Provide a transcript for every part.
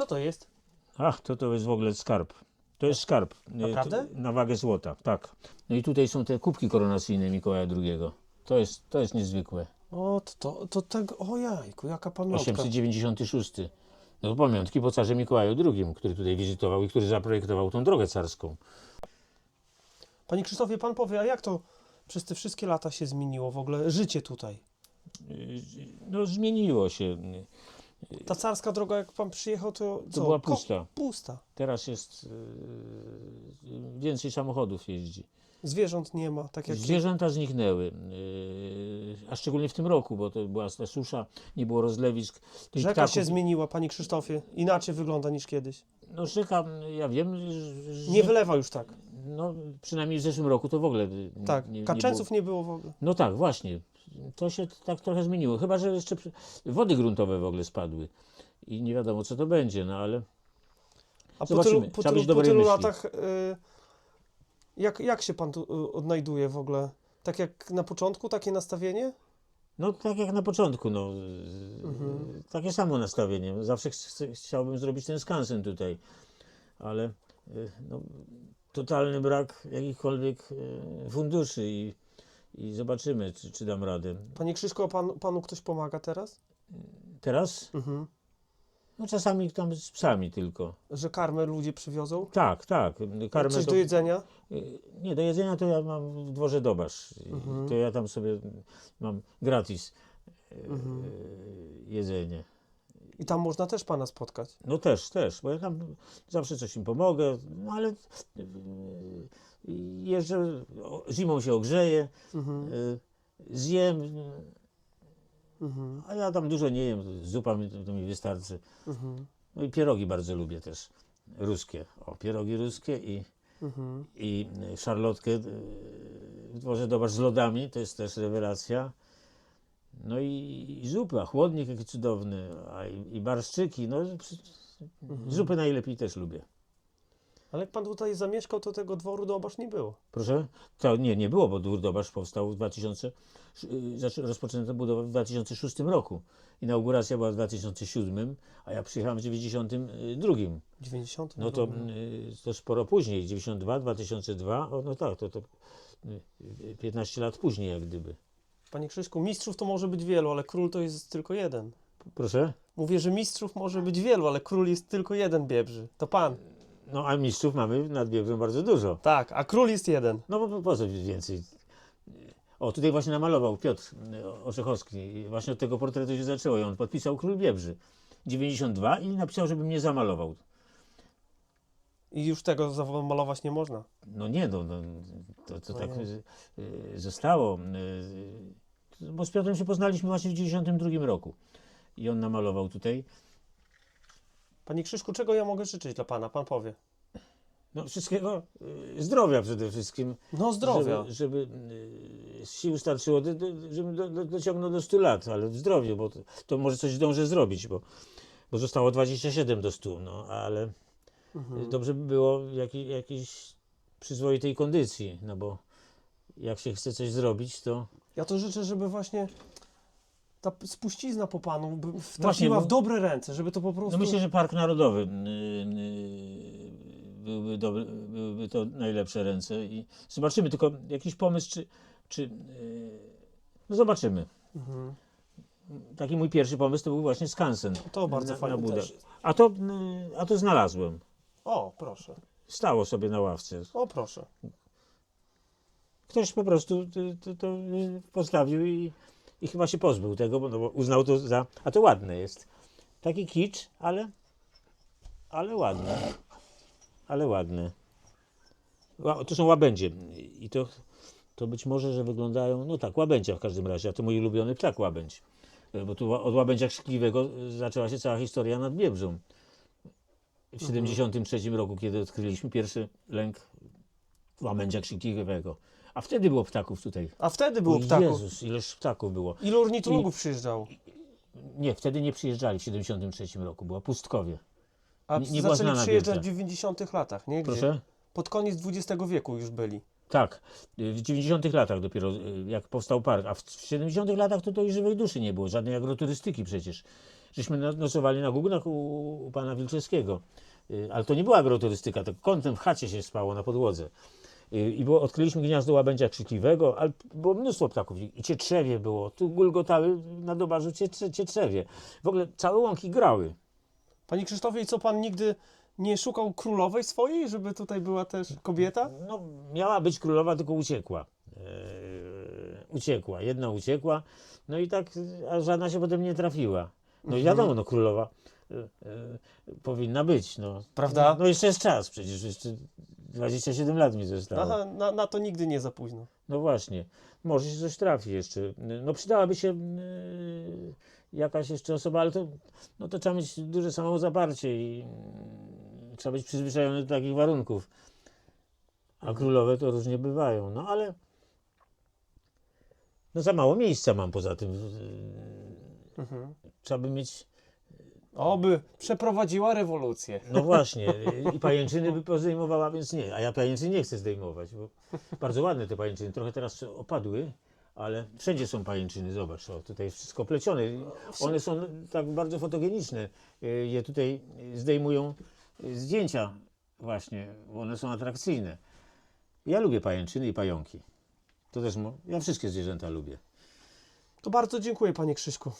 Co to jest? Ach, to to jest w ogóle skarb. To jest skarb. Y, Naprawdę? to- Na wagę złota, tak. No i tutaj są te kubki koronacyjne Mikołaja II. To jest, to jest niezwykłe. O, to, to, to tego, o jajku, jaka pamiątka. 896. No to pamiątki po carze Mikołaju II, który tutaj wizytował i który zaprojektował tą drogę carską. Panie Krzysztofie, pan powie, a jak to przez te wszystkie lata się zmieniło w ogóle życie tutaj? Y, No zmieniło się. Ta carska droga, jak pan przyjechał, to co? była Ko- pusta. pusta. Teraz jest y, więcej samochodów jeździ. Zwierząt nie ma, tak jak... Zwierzęta zniknęły, yy, a szczególnie w tym roku, bo to była ta susza, nie było rozlewisk. Tych Rzeka ptaków- się zmieniła, panie Krzysztofie. Inaczej wygląda niż kiedyś. No rzeka, ja wiem, że, Nie wylewa już tak. no przynajmniej w zeszłym roku to w ogóle y, Tak, nie, nie było. nie było w ogóle. No tak, właśnie. To się tak trochę zmieniło. Chyba, że jeszcze wody gruntowe w ogóle spadły. I nie wiadomo, co to będzie, no ale A po Zobaczymy. tylu, po tylu, po tylu latach, y, jak, jak się pan tu y, odnajduje w ogóle? Tak jak na początku, takie nastawienie? no tak jak na początku, no. Mhm. Takie samo nastawienie. Zawsze ch- ch- chciałbym zrobić ten skansen tutaj, ale y, no, totalny brak jakichkolwiek y, funduszy i, i zobaczymy, czy, czy dam radę. Panie Krzyszko, a pan, panu ktoś pomaga teraz? Teraz? Mhm. No czasami tam z psami tylko. Że karmę ludzie przywiozą? Tak, tak. Karmę Coś do jedzenia? y, Nie, do jedzenia to ja mam w dworze Dobasz. Mhm. To ja tam sobie mam gratis y, Mhm. jedzenie. I tam można też pana spotkać. No też, też, bo ja tam zawsze coś im pomogę, no ale jeżdżę, zimą się ogrzeję, Mhm. yy, zjem, Mhm. a ja tam dużo nie jem, zupa mi, to mi wystarczy. Mhm. No i pierogi bardzo lubię też, ruskie. O, pierogi ruskie i, Mhm. i szarlotkę yy, w dworze z lodami, to jest też rewelacja. No i, i zupa, chłodnik jaki cudowny, a i, i barszczyki, no Mhm. zupy najlepiej też lubię. Ale jak pan tutaj zamieszkał, to tego dworu Dobasz nie było. Proszę? To nie, nie było, bo dwór Dobasz powstał w 2000, y, zaczę- rozpoczęto budowę w 2006 roku. Inauguracja była w 2007, a ja przyjechałem w 92. 90. No to, y, to sporo później, 92, 2002, o, no tak, to, to y, 15 lat później jak gdyby. Panie Krzyszku, mistrzów to może być wielu, ale król to jest tylko jeden. Proszę? Mówię, że mistrzów może być wielu, ale król jest tylko jeden Biebrzy. To pan. No a mistrzów mamy nad Biebrzą bardzo dużo. Tak, a król jest jeden. No bo po- po co więcej? O, tutaj właśnie namalował Piotr y, Orzechowski. Właśnie od tego portretu się zaczęło i on podpisał Król Biebrzy 92 i napisał, żeby mnie zamalował. I już tego zamalować nie można. No nie, no, no to, to No tak nie. y, zostało. Y, bo z Piotrem się poznaliśmy właśnie w 92 roku. I on namalował tutaj. Panie Krzyszku, czego ja mogę życzyć dla pana? Pan powie. No wszystkiego y, zdrowia przede wszystkim. No zdrowia. Żeby, żeby y, sił starczyło, do, do, do, do, dociągnął do 100 lat, ale w zdrowiu, bo to, to może coś zdążę zrobić, bo, bo zostało 27 do 100, no ale Mhm. dobrze by było w jakiej, jakiejś przyzwoitej kondycji, no bo jak się chce coś zrobić, to Ja to życzę, żeby właśnie ta spuścizna po panu by Właśnie, trafiła bo- w dobre ręce, żeby to po prostu... no myślę, że Park Narodowy y, y, byłby, dobry, byłyby to najlepsze ręce i zobaczymy, tylko jakiś pomysł, czy, czy y, no zobaczymy. Mhm. Taki mój pierwszy pomysł to był właśnie skansen. To bardzo na budę. też jest. A to, y, a to znalazłem. O, proszę. Stało sobie na ławce. O, proszę. Ktoś po prostu to, to, to y, postawił i, i chyba się pozbył tego, bo, no, bo uznał to za... A to ładne jest. Taki kicz, ale, ale ładne. Ale ładne. Ła- To są łabędzie. I to, to być może, że wyglądają... No tak, łabędzia w każdym razie. A to mój ulubiony ptak łabędź. Y, Bo tu od łabędzia krzykliwego zaczęła się cała historia nad Biebrzą. W 73 roku, kiedy odkryliśmy pierwszy lęk łabędzia krzykliwego. A wtedy było ptaków tutaj. A wtedy było ptaków. Jezus, ileż ptaków było. Ilu ornitologów przyjeżdżało? Nie, wtedy nie przyjeżdżali w 73 roku, była pustkowie. A Nie- nie była zaczęli znana przyjeżdżać w Biebrzα. 90 latach, nie? Gdzie? Proszę? Pod koniec XX wieku już byli. Tak, w 90 latach dopiero, y, jak powstał park, a w 70 latach to, to i żywej duszy nie było, żadnej agroturystyki przecież. żeśmy no- nocowali na Gugnach u, u pana Wilczewskiego. Y, Ale to nie była agroturystyka, to kątem w chacie się spało na podłodze. Y, I było, odkryliśmy gniazdo łabędzia krzykliwego, ale było mnóstwo ptaków. I cietrzewie było, tu gulgotały na dobarzu cietrze, cietrzewie. W ogóle całe łąki grały. Panie Krzysztofie, i co pan nigdy nie szukał królowej swojej, żeby tutaj była też kobieta? No, miała być królowa, tylko uciekła. Eee, uciekła, jedna uciekła, no i tak, a żadna się potem nie trafiła. No i wiadomo, no królowa e, e, powinna być, no. Prawda? No jeszcze jest czas, przecież jeszcze 27 lat mi zostało. Aha, na, na to nigdy nie za późno. No właśnie, może się coś trafi jeszcze. No przydałaby się yy, jakaś jeszcze osoba, ale to, no to trzeba mieć duże samozaparcie i yy, trzeba być przyzwyczajony do takich warunków. A królowe to różnie bywają, no ale no za mało miejsca mam poza tym. Yy, Mhm. Trzeba by mieć, Oby przeprowadziła rewolucję. no właśnie, i pajęczyny by pozdejmowała, więc nie. A ja pajęczyn nie chcę zdejmować, bo bardzo ładne te pajęczyny. Trochę teraz opadły, ale wszędzie są pajęczyny. Zobacz, o, tutaj jest wszystko plecione. One są tak bardzo fotogeniczne. Yy, Je tutaj zdejmują zdjęcia właśnie, bo one są atrakcyjne. Ja lubię pajęczyny i pająki. To też, ja wszystkie zwierzęta lubię. To bardzo dziękuję, panie Krzyśku.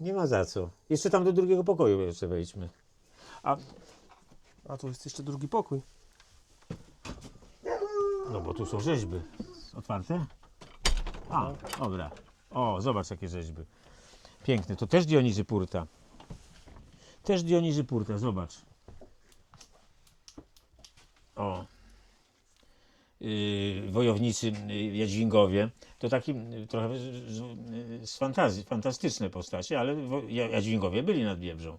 Nie ma za co. Jeszcze tam do drugiego pokoju jeszcze wejdźmy. A, A tu jest jeszcze drugi pokój. no bo tu są rzeźby. Otwarte? A, dobra. O, zobacz jakie rzeźby. Piękne. To też Dionizy Purta. Też Dionizy Purta, zobacz. O. Yy, wojownicy yy, Jadźwingowie. To taki yy, trochę z, z, fantazji, fantastyczne postacie, ale Jadźwingowie byli nad Wiebrą.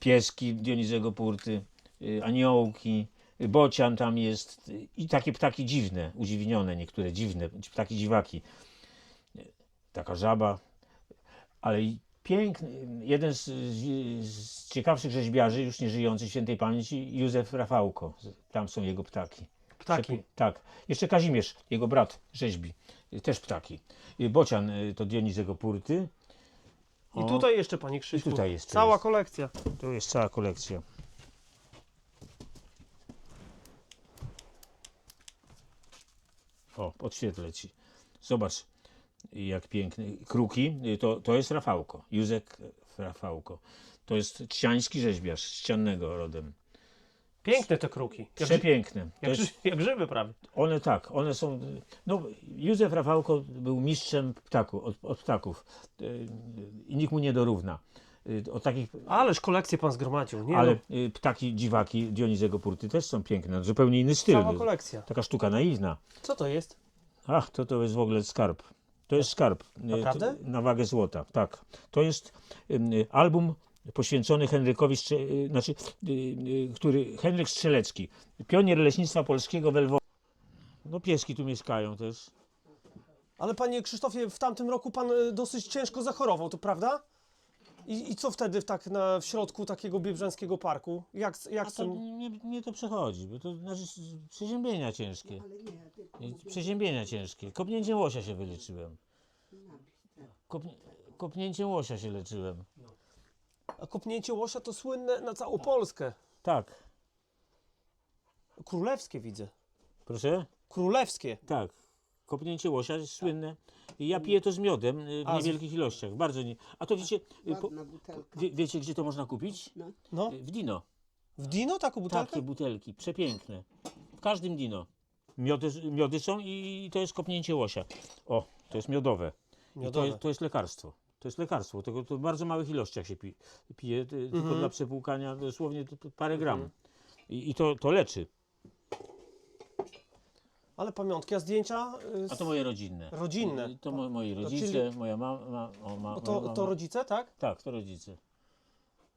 Pieski Dionizego Purty, aniołki, bocian tam jest i takie ptaki dziwne, udziwnione niektóre, dziwne, ptaki dziwaki. Taka żaba, ale piękny, jeden z, z ciekawszych rzeźbiarzy, już nie żyjący świętej pamięci, Józef Rafałko. Tam są jego ptaki. Ptaki. Tak. Jeszcze Kazimierz, jego brat, rzeźbi. Też ptaki. Y, Bocian y, to Dionizego Purty. I O, tutaj jeszcze, panie Krzyśku. tutaj jeszcze Cała jest. kolekcja. Tu jest cała kolekcja. O, podświetlę ci. Zobacz, jak piękny. Kruki, y, to, to jest Rafałko. Józek Rafałko. To jest ściański rzeźbiarz, ściannego rodem. Piękne te kruki. Jak, Przepiękne. To jak, jest, jak grzyby prawie. one tak, one są. No, Józef Rafałko był mistrzem ptaku, od, od ptaków. Y, I nikt mu nie dorówna. Y, O takich Ależ kolekcję pan zgromadził, nie? ale no, y, ptaki dziwaki Dionizego Purty też są piękne. Zupełnie inny styl. cała kolekcja. Taka sztuka naiwna. Co to jest? Ach, to to jest w ogóle skarb. To jest skarb. Y, Naprawdę? to- Na wagę złota, tak. To jest ym, y, album poświęcony Henrykowi, Strze- y, znaczy, y, y, który Henryk Strzelecki, pionier leśnictwa polskiego w Lwowie. No pieski tu mieszkają też. Ale panie Krzysztofie, w tamtym roku pan dosyć ciężko zachorował, to prawda? I, i co wtedy w, tak na, w środku takiego biebrzańskiego parku? Jak, jak A to tym... nie, nie to przechodzi, bo to znaczy przeziębienia ciężkie. Przeziębienia ciężkie. Kopnięciem łosia się wyleczyłem. Kopnie, kopnięciem łosia się leczyłem. A kopnięcie łosia to słynne na całą Polskę. Tak. Królewskie widzę. Proszę? Królewskie. Tak. Kopnięcie łosia jest słynne. I Ja piję to z miodem y, w A, z- niewielkich ilościach. Bardzo nie. A to wiecie, y, po, Ładna butelka. wie, wiecie gdzie to można kupić? No, Y, W Dino. w Dino taką butelkę? Takie butelki, przepiękne. W każdym Dino. Miody, miody są i to jest kopnięcie łosia. O, to jest miodowe. I to, Miodowe. jest, to jest lekarstwo. To jest lekarstwo. Tego to w bardzo małych ilościach się pi, pije, ty- tylko Mhm. dla przepłukania dosłownie to- to parę gram. I, I to, to leczy. Ale pamiątki, a zdjęcia? y, z- A to moje rodzinne. Rodzinne. Y, To mo, moi To rodzice, czyli- moja mama. O, ma, to, mama. to rodzice, tak? Tak, to rodzice.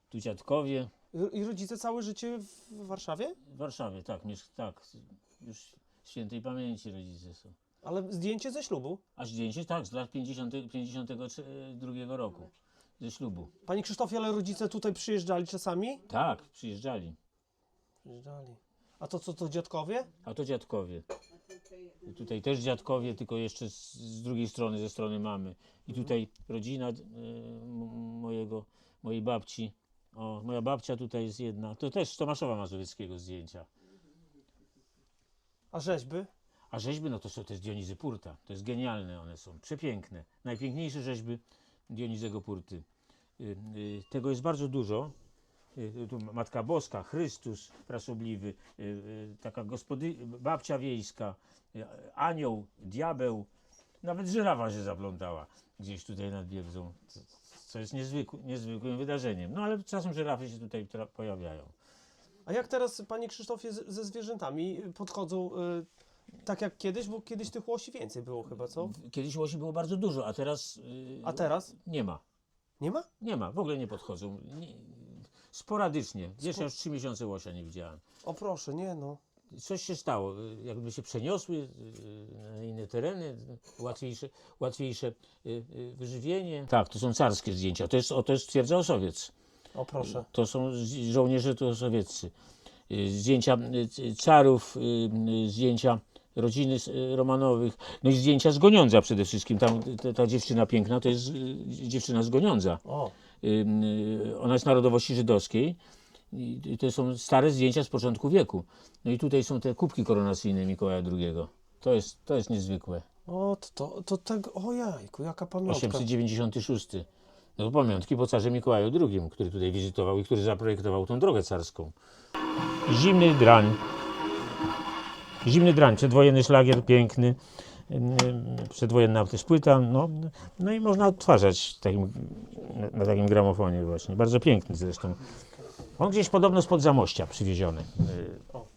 Tu dziadkowie. I- I rodzice całe życie w Warszawie? W Warszawie, tak, miesz- tak. Już świętej pamięci rodzice są. Ale zdjęcie ze ślubu. A zdjęcie tak, z lat 50, 52 roku. Ze ślubu. Panie Krzysztofie, ale rodzice tutaj przyjeżdżali czasami? Tak, przyjeżdżali. Przyjeżdżali. A to co, to dziadkowie? A to dziadkowie. I tutaj też dziadkowie, tylko jeszcze z, z drugiej strony, ze strony mamy. I tutaj rodzina y, mojego mojej babci. O, moja babcia tutaj jest jedna. To też z Tomaszowa Mazowieckiego zdjęcia. A rzeźby? A rzeźby, no to są też Dionizy Purta. To jest genialne one są, przepiękne. Najpiękniejsze rzeźby Dionizego Purty. Y, y, Tego jest bardzo dużo. Y, Tu Matka Boska, Chrystus prasobliwy, taka gospody, babcia wiejska, anioł, diabeł, nawet żyrawa się zaplątała gdzieś tutaj nad Biebrzą, co- co jest niezwykł, niezwykłym wydarzeniem. No ale czasem żyrafy się tutaj pojawiają. A jak teraz, panie Krzysztofie, z, ze zwierzętami podchodzą y, tak jak kiedyś? Bo kiedyś tych łosi więcej było chyba, co? Kiedyś łosi było bardzo dużo, a teraz y, A teraz? nie ma. Nie ma? Nie ma, w ogóle nie podchodzą. Nie, sporadycznie. Ja już trzy miesiące łosia nie widziałem. O proszę, nie no. Coś się stało, y, jakby się przeniosły y, na inne tereny, y, łatwiejsze, łatwiejsze y, y, wyżywienie. Tak, to są carskie zdjęcia. To jest, o, to jest twierdza Osowiec. O proszę. To są żołnierze to sowieccy. Y, Zdjęcia y, carów, y, zdjęcia rodziny Romanowych, no i zdjęcia z Goniądza przede wszystkim. Tam ta, ta dziewczyna piękna to jest dziewczyna z Goniądza. O, Ona jest narodowości żydowskiej. I to są stare zdjęcia z początku wieku. No i tutaj są te kubki koronacyjne Mikołaja II. To jest, to jest niezwykłe. o to, to, to tego, o jajku, jaka pamiątka. 896. No pamiątki po carze Mikołaju II, który tutaj wizytował i który zaprojektował tą drogę carską. Zimny drań. Zimny drań, przedwojenny szlagier, piękny. Ym, Przedwojenna też płyta. No, no i można odtwarzać takim, na, takim gramofonie właśnie. Bardzo piękny zresztą. On gdzieś podobno spod Zamościa przywieziony. Y,